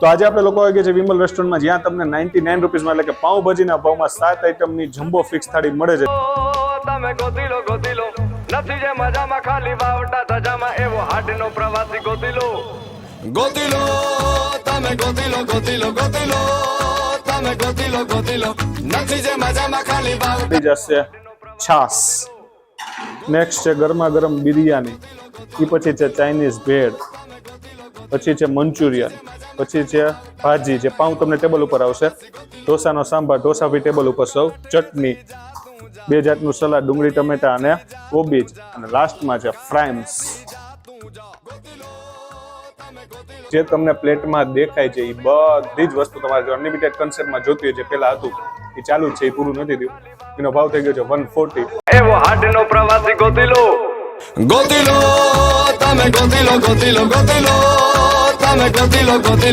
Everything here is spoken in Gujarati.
તો આજે આપણે લોકો આવી ગયા છે વિમલ રેસ્ટોરન્ટમાં જ્યાં તમને નાઇન્ટી નાઇન રૂપીઝમાં એટલે કે પાઉંભાજીના ભાવમાં સાત આઈટમની જમ્બો ફિક્સ થાળી મળે છે. તમે ગોતી લો ગોતી લો નથી જે મજામાં ખાલી બાવટા ધજામાં એવો હાડનો પ્રવાસી ગોતી લો ગોતી લો તમે ગોતી લો ગોતી લો ગોતી લો તમે ગોતી લો ગોતી લો નથી જે મજામાં ખાલી બાવ જશે છાસ. નેક્સ્ટ છે ગરમા ગરમ બિરયાની. એ પછી છે ચાઇનીઝ ભેળ પછી છે મંચુરિયન પછી છે ભાજી જે પાઉં તમને ટેબલ ઉપર આવશે. ઢોસાનો સાંભાર ઢોસા બી ટેબલ ઉપર સૌ ચટણી બે જાતનું સલાડ ડુંગળી ટમેટા અને કોબીજ. અને લાસ્ટમાં છે ફ્રાઇમ્સ જે તમને પ્લેટમાં દેખાય છે એ બધી જ વસ્તુ તમારે જો અનલિમિટેડ કન્સેપ્ટમાં જોતી હોય છે પહેલા હતું એ ચાલુ જ છે એ પૂરું નથી થયું. એનો ભાવ થઈ ગયો છે વન ફોર્ટી. એવો હાડનો પ્રવાસી ગોતીલો. ગોતીલો તમે ગોતીલો ગોતીલો ગોતી લો ગોતી લો તમે ગોતી લો ગોતી લો